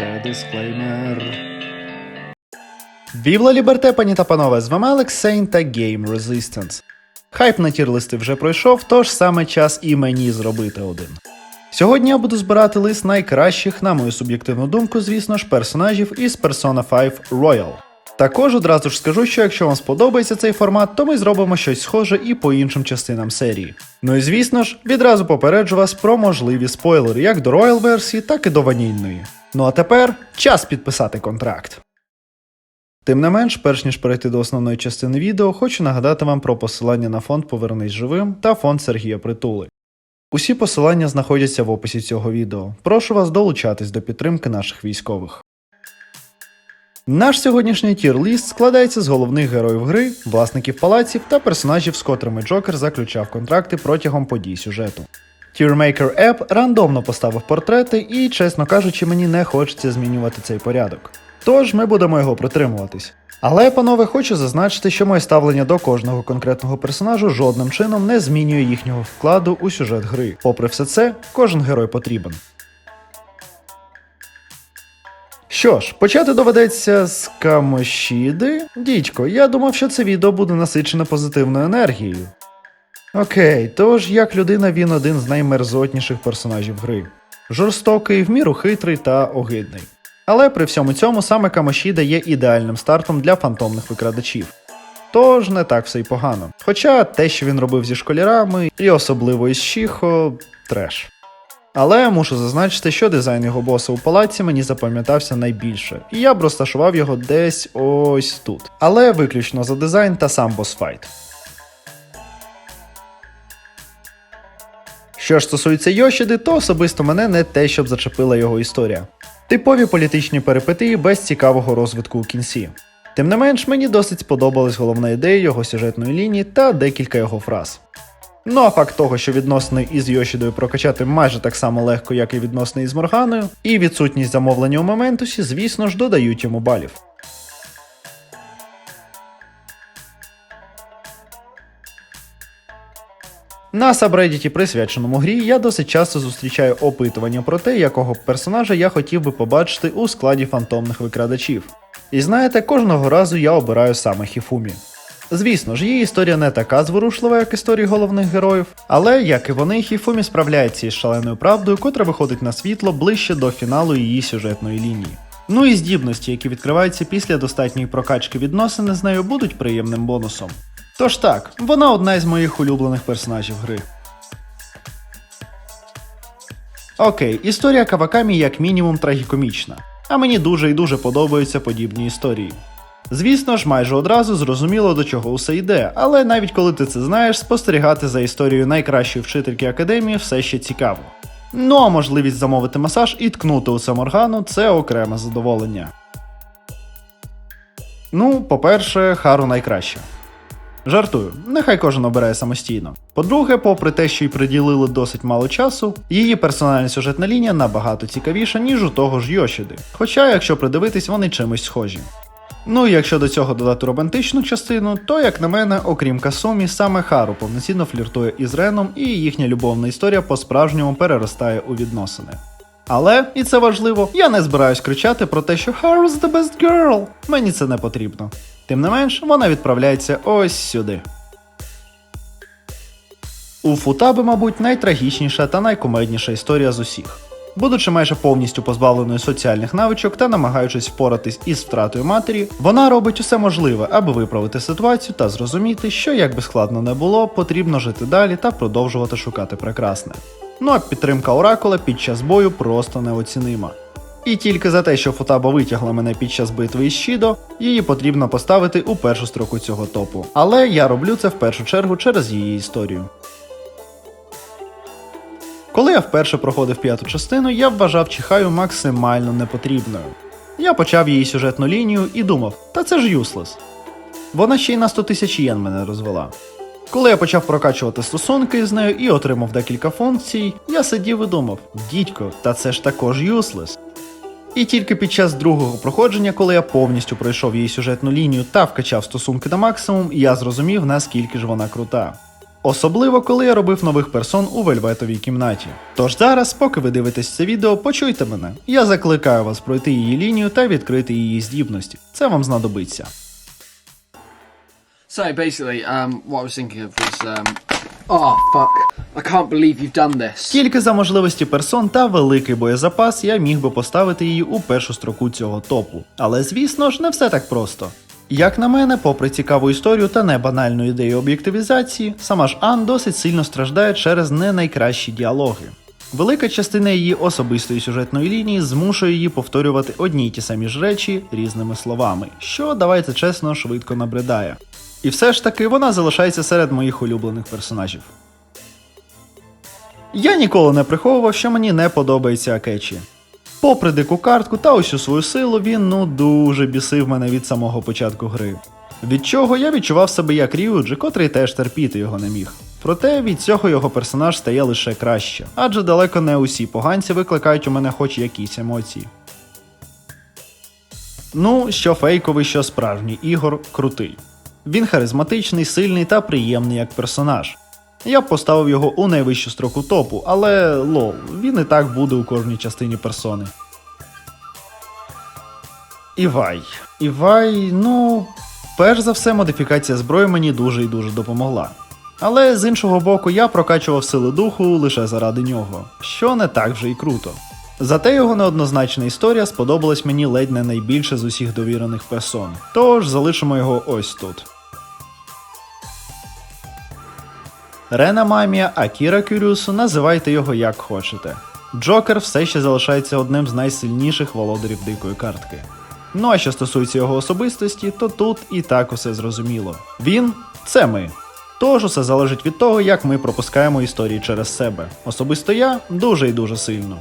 Це дисклеймер. Вівла Ліберте, пані та панове, з вами Алексейн та Game Resistance. Хайп на тір-листи вже пройшов, тож саме час і мені зробити один. Сьогодні я буду збирати лист найкращих, на мою суб'єктивну думку, звісно ж, персонажів із Persona 5 Royal. Також одразу ж скажу, що якщо вам сподобається цей формат, то ми зробимо щось схоже і по іншим частинам серії. Ну і звісно ж, відразу попереджу вас про можливі спойлери як до Royal версії, так і до ванільної. Ну а тепер час підписати контракт. Тим не менш, перш ніж перейти до основної частини відео, хочу нагадати вам про посилання на фонд Повернись живим та фонд Сергія Притули. Усі посилання знаходяться в описі цього відео. Прошу вас долучатись до підтримки наших військових. Наш сьогоднішній тір-ліст складається з головних героїв гри, власників палаців та персонажів, з котрими Джокер заключав контракти протягом подій сюжету. Tiermaker App рандомно поставив портрети і, чесно кажучи, мені не хочеться змінювати цей порядок. Тож ми будемо його притримуватись. Але, панове, хочу зазначити, що моє ставлення до кожного конкретного персонажу жодним чином не змінює їхнього вкладу у сюжет гри. Попри все це, кожен герой потрібен. Що ж, почати доведеться з Камошіди. Дідько, я думав, що це відео буде насичене позитивною енергією. Окей, тож як людина він один з наймерзотніших персонажів гри. Жорстокий, в міру хитрий та огидний. Але при всьому цьому саме Камошіда є ідеальним стартом для фантомних викрадачів. Тож не так все й погано. Хоча те, що він робив зі школярами, і особливо із Шіхо, треш. Але мушу зазначити, що дизайн його боса у палаці мені запам'ятався найбільше, і я б розташував його десь ось тут. Але виключно за дизайн та сам босфайт. Що ж стосується Йошіди, то особисто мене не те, щоб зачепила його історія. Типові політичні перипетії без цікавого розвитку у кінці. Тим не менш, мені досить сподобалась головна ідея його сюжетної лінії та декілька його фраз. Ну а факт того, що відносини із Йошідою прокачати майже так само легко, як і відносини із Морганою, і відсутність замовлення у Моментусі, звісно ж, додають йому балів. На сабреддіті, присвяченому грі, я досить часто зустрічаю опитування про те, якого персонажа я хотів би побачити у складі фантомних викрадачів. І знаєте, кожного разу я обираю саме Хіфумі. Звісно ж, її історія не така зворушлива, як історії головних героїв, але, як і вони, Хіфумі справляється із шаленою правдою, котра виходить на світло ближче до фіналу її сюжетної лінії. Ну і здібності, які відкриваються після достатньої прокачки відносини з нею, будуть приємним бонусом. Тож так, вона одна із моїх улюблених персонажів гри. Окей, історія Кавакамі як мінімум трагікомічна, а мені дуже і дуже подобаються подібні історії. Звісно ж, майже одразу зрозуміло до чого усе йде, але навіть коли ти це знаєш, спостерігати за історією найкращої вчительки академії все ще цікаво. Ну а можливість замовити масаж і ткнути у саморгану це окреме задоволення. Ну, по-перше, Хару найкраще. Жартую, нехай кожен обирає самостійно. По-друге, попри те, що й приділили досить мало часу, її персональна сюжетна лінія набагато цікавіша, ніж у того ж Йошіди. Хоча, якщо придивитись, вони чимось схожі. Ну і якщо до цього додати романтичну частину, то, як на мене, окрім Касумі, саме Хару повноцінно фліртує із Реном, і їхня любовна історія по-справжньому переростає у відносини. Але, і це важливо, я не збираюсь кричати про те, що Haru's the best girl. Мені це не потрібно. Тим не менш, вона відправляється ось сюди. У Футаби, мабуть, найтрагічніша та найкомедніша історія з усіх. Будучи майже повністю позбавленою соціальних навичок та намагаючись впоратись із втратою матері, вона робить усе можливе, аби виправити ситуацію та зрозуміти, що як би складно не було, потрібно жити далі та продовжувати шукати прекрасне. Ну а підтримка Оракула під час бою просто неоцінима. І тільки за те, що Футаба витягла мене під час битви із Щідо, її потрібно поставити у першу строку цього топу. Але я роблю це в першу чергу через її історію. Коли я вперше проходив п'яту частину, я вважав Чихаю максимально непотрібною. Я почав її сюжетну лінію і думав, та це ж юслес. Вона ще й на 100 тисяч єн мене розвела. Коли я почав прокачувати стосунки з нею і отримав декілька функцій, я сидів і думав: дідько, та це ж також юслес. І тільки під час другого проходження, коли я повністю пройшов її сюжетну лінію та вкачав стосунки на максимум, я зрозумів, наскільки ж вона крута. Особливо, коли я робив нових персон у вельветовій кімнаті. Тож зараз, поки ви дивитесь це відео, почуйте мене. Я закликаю вас пройти її лінію та відкрити її здібності. Це вам знадобиться. So basically, um, what I was thinking of was, um, oh fuck, I can't believe you've done this. Тільки за можливості персон та великий боєзапас я міг би поставити її у першу строку цього топу. Але звісно ж, не все так просто. Як на мене, попри цікаву історію та небанальну ідею об'єктивізації, сама ж Ан досить сильно страждає через не найкращі діалоги. Велика частина її особистої сюжетної лінії змушує її повторювати одні й ті самі ж речі різними словами, що, давайте чесно, швидко набридає. І все ж таки вона залишається серед моїх улюблених персонажів. Я ніколи не приховував, що мені не подобається Акечі. Попри дику картку та усю свою силу, він ну дуже бісив мене від самого початку гри. Від чого я відчував себе як Рюджі, котрий теж терпіти його не міг. Проте від цього його персонаж стає лише краще, адже далеко не усі поганці викликають у мене хоч якісь емоції. Ну, що фейковий, що справжній Ігор крутий. Він харизматичний, сильний та приємний як персонаж. Я б поставив його у найвищу строку топу, але лол, він і так буде у кожній частині персони. Івай. Івай, ну, перш за все, модифікація зброї мені дуже і дуже допомогла. Але з іншого боку, я прокачував сили духу лише заради нього, що не так вже і круто. Зате його неоднозначна історія сподобалась мені ледь не найбільше з усіх довірених персон. Тож залишимо його ось тут. Рена Мамія, Акіра Кюрюсу, називайте його як хочете. Джокер все ще залишається одним з найсильніших володарів дикої картки. Ну а що стосується його особистості, то тут і так усе зрозуміло. Він це ми. Тож усе залежить від того, як ми пропускаємо історії через себе. Особисто я дуже і дуже сильно.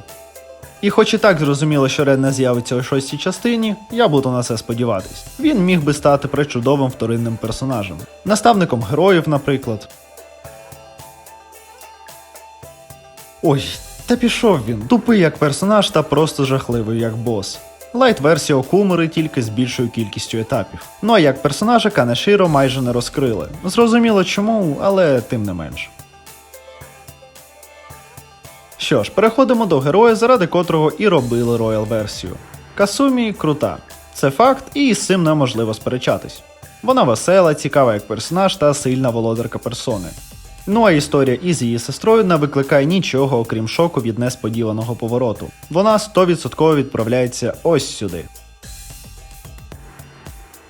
І хоч і так зрозуміло, що Рен не з'явиться у шостій частині, я буду на це сподіватись. Він міг би стати причудовим вторинним персонажем, наставником героїв, наприклад. Ой, та пішов він. Тупий як персонаж та просто жахливий як бос. Лайт версія Окумери тільки з більшою кількістю етапів. Ну а як персонажа Канеширо майже не розкрили. Зрозуміло чому, але тим не менш. Що ж, переходимо до героя, заради котрого і робили роял версію. Касумі крута. Це факт, і з цим неможливо сперечатись. Вона весела, цікава як персонаж та сильна володарка персони. Ну а історія із її сестрою не викликає нічого, окрім шоку від несподіваного повороту. Вона 100% відправляється ось сюди.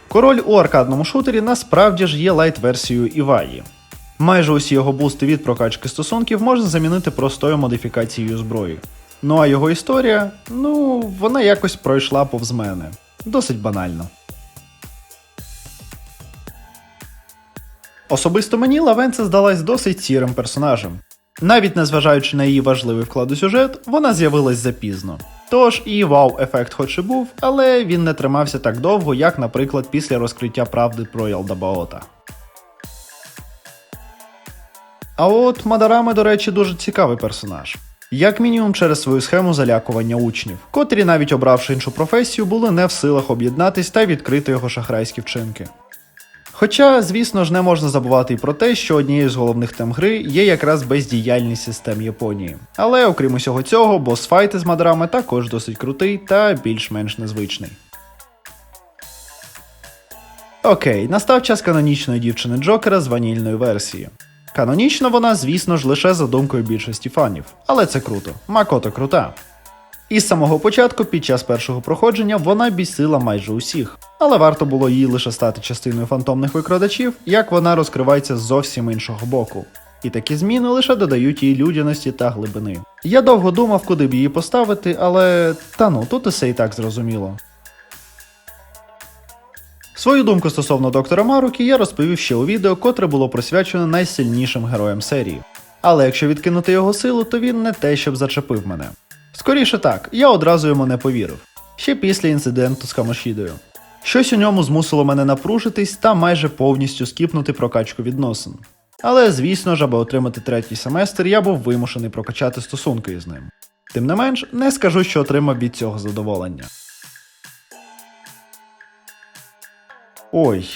Король у аркадному шутері насправді ж є лайт-версією Іваї. Майже усі його бусти від прокачки стосунків можна замінити простою модифікацією зброї. Ну а його історія, ну, вона якось пройшла повз мене. Досить банально. Особисто мені Лавенце здалась досить сірим персонажем. Навіть незважаючи на її важливий вклад у сюжет, вона з'явилась запізно. Тож і вау-ефект хоч і був, але він не тримався так довго, як, наприклад, після розкриття правди про Ялдабаота. А от Мадарами, до речі, дуже цікавий персонаж. Як мінімум через свою схему залякування учнів, котрі, навіть обравши іншу професію, були не в силах об'єднатись та відкрити його шахрайські вчинки. Хоча, звісно ж, не можна забувати і про те, що однією з головних тем гри є якраз бездіяльність систем Японії. Але окрім усього цього, босфайти з мадрами також досить крутий та більш-менш незвичний. Окей, настав час канонічної дівчини Джокера з ванільної версії. Канонічно вона, звісно ж, лише за думкою більшості фанів, але це круто. Макото крута. І з самого початку, під час першого проходження, вона бісила майже усіх. Але варто було їй лише стати частиною фантомних викрадачів, як вона розкривається з зовсім іншого боку. І такі зміни лише додають їй людяності та глибини. Я довго думав, куди б її поставити, але та ну, тут усе і так зрозуміло. Свою думку стосовно доктора Марукі я розповів ще у відео, котре було присвячено найсильнішим героям серії. Але якщо відкинути його силу, то він не те, щоб зачепив мене. Скоріше так, я одразу йому не повірив. Ще після інциденту з Камошідою. Щось у ньому змусило мене напружитись та майже повністю скіпнути прокачку відносин. Але, звісно ж, аби отримати третій семестр, я був вимушений прокачати стосунки із ним. Тим не менш, не скажу, що отримав від цього задоволення. Ой,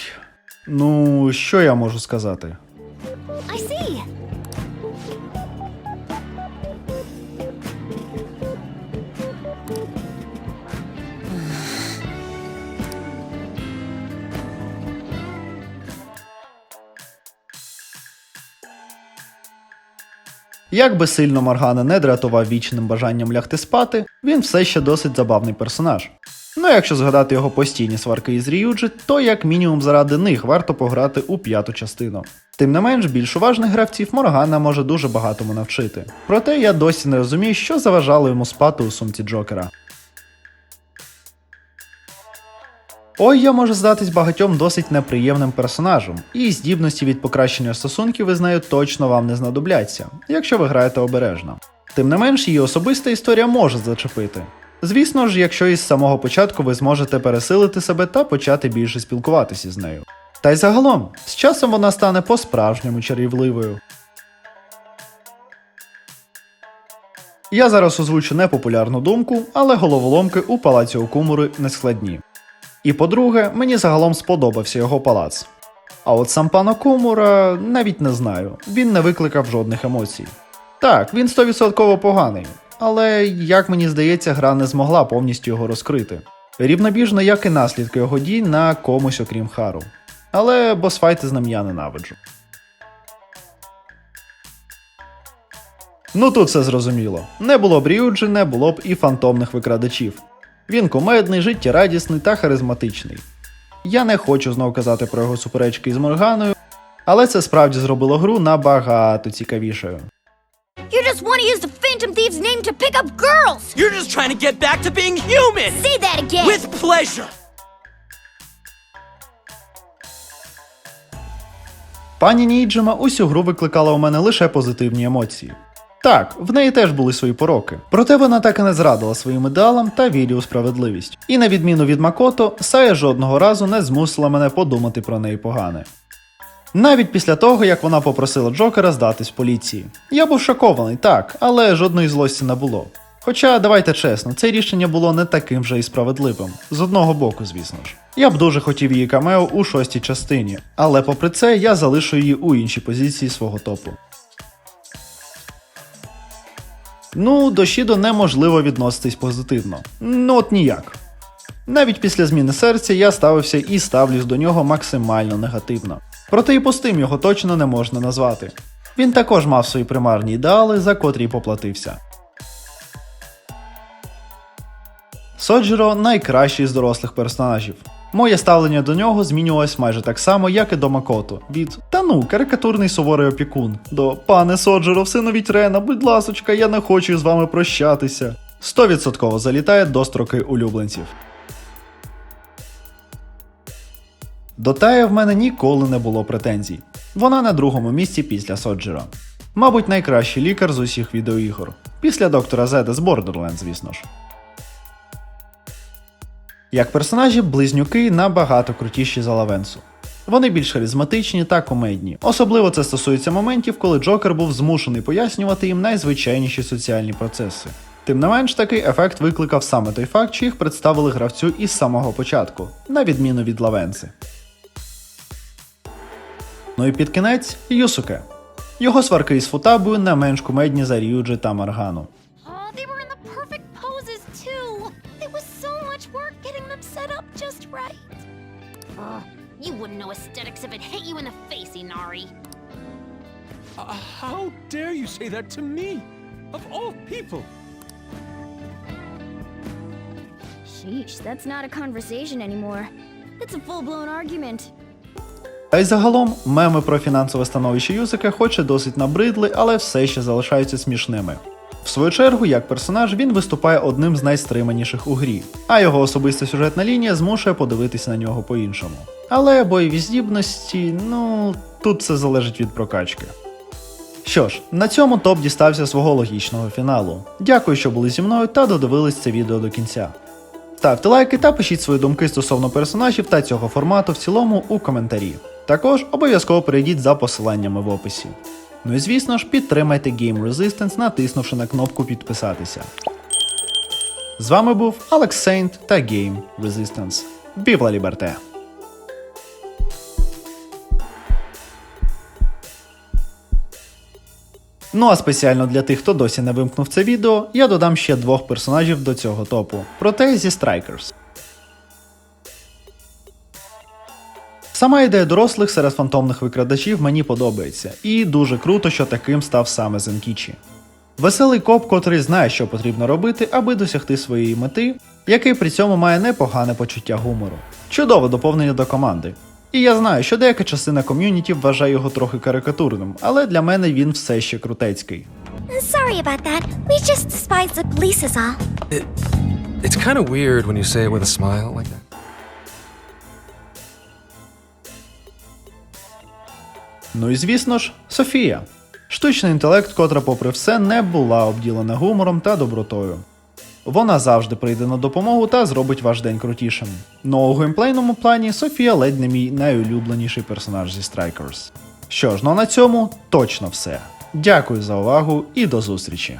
ну що я можу сказати? I see. Як би сильно Маргана не дратував вічним бажанням лягти спати, він все ще досить забавний персонаж. Ну якщо згадати його постійні сварки із Ріюджі, то як мінімум заради них варто пограти у п'яту частину. Тим не менш, більш уважних гравців Моргана може дуже багатому навчити. Проте я досі не розумію, що заважало йому спати у сумці Джокера. Ой, я може здатись багатьом досить неприємним персонажем, і здібності від покращення стосунків із нею точно вам не знадобляться, якщо ви граєте обережно. Тим не менш, її особиста історія може зачепити. Звісно ж, якщо із самого початку ви зможете пересилити себе та почати більше спілкуватися з нею. Та й загалом, з часом вона стане по-справжньому чарівливою. Я зараз озвучу непопулярну думку, але головоломки у палаці Окумури не складні. І по-друге, мені загалом сподобався його палац. А от сам пан Окумура навіть не знаю, він не викликав жодних емоцій. Так, він 100% поганий, але як мені здається, гра не змогла повністю його розкрити. Рівнобіжно, як і наслідки його дій на комусь окрім Хару. Але босфайти з ним я ненавиджу. Ну тут все зрозуміло. Не було б Ріуджі, не було б і фантомних викрадачів. Він кумедний, життєрадісний та харизматичний. Я не хочу знов казати про його суперечки із Морганою, але це справді зробило гру набагато цікавішою. You just want to use the Phantom Thief's name to pick up girls! You're just trying to get back to being human! Say that again! With pleasure! Пані Ніджима усю гру викликала у мене лише позитивні емоції. Так, в неї теж були свої пороки, проте вона так і не зрадила своїм ідеалам та вірі у справедливість. І на відміну від Макото, Сая жодного разу не змусила мене подумати про неї погане. Навіть після того, як вона попросила Джокера здатись поліції. Я був шокований, так, але жодної злості не було. Хоча, давайте чесно, це рішення було не таким вже і справедливим. З одного боку, звісно ж. Я б дуже хотів її камео у шостій частині, але попри це я залишу її у іншій позиції свого топу. Ну, до Шідо неможливо відноситись позитивно. Ну от ніяк. Навіть після зміни серця я ставився і ставлюсь до нього максимально негативно. Проте і пустим його точно не можна назвати. Він також мав свої примарні ідеали, за котрі поплатився. Соджіро найкращий з дорослих персонажів. Моє ставлення до нього змінювалось майже так само, як і до Макото. Від ну, карикатурний суворий опікун до пане Соджеро, всиновіть Рена, будь ласочка, я не хочу з вами прощатися. 100% залітає до строки улюбленців. До Тая в мене ніколи не було претензій. Вона на другому місці після Соджера. Мабуть, найкращий лікар з усіх відеоігор. Після доктора Зеда з Borderlands, звісно ж. Як персонажі, близнюки набагато крутіші за Лавенсу. Вони більш харизматичні та комедні. Особливо це стосується моментів, коли Джокер був змушений пояснювати їм найзвичайніші соціальні процеси. Тим не менш, такий ефект викликав саме той факт, що їх представили гравцю із самого початку, на відміну від Лавенси. Ну і під кінець Юсуке. Його сварки із Футабою не менш кумедні за Ріуджі та Маргану. Wouldn't know aesthetics if it hit you in the face, Inari. Uh, how dare you say that to me? Of all people! Sheesh, that's not a conversation anymore. It's a full-blown argument. Та й загалом меми про фінансове становище Юсика хоч і досить набридли, але все ще залишаються смішними. В свою чергу, як персонаж, він виступає одним з найстриманіших у грі, а його особиста сюжетна лінія змушує подивитися на нього по-іншому. Але бойові здібності, ну тут все залежить від прокачки. Що ж, на цьому топ дістався свого логічного фіналу. Дякую, що були зі мною та додивились це відео до кінця. Ставте лайки та пишіть свої думки стосовно персонажів та цього формату в цілому у коментарі. Також обов'язково перейдіть за посиланнями в описі. Ну і звісно ж, підтримайте Game Resistance, натиснувши на кнопку підписатися. З вами був Алекс Сейнт та Game Resistance. La Liberté! Ну а спеціально для тих, хто досі не вимкнув це відео, я додам ще двох персонажів до цього топу, проте зі Strikers. Сама ідея дорослих серед фантомних викрадачів мені подобається, і дуже круто, що таким став саме Зенкічі. Веселий коп, котрий знає, що потрібно робити, аби досягти своєї мети, який при цьому має непогане почуття гумору. Чудове доповнення до команди. І я знаю, що деяка частина ком'юніті вважає його трохи карикатурним, але для мене він все ще крутецький. Sorry about that. We just despise the police is all. It's kind of weird when you say it with a smile like that. Ну і звісно ж, Софія. Штучний інтелект, котра, попри все, не була обділена гумором та добротою. Вона завжди прийде на допомогу та зробить ваш день крутішим. Ну а у геймплейному плані Софія ледь не мій найулюбленіший персонаж зі Strikers. Що ж, ну на цьому точно все. Дякую за увагу і до зустрічі!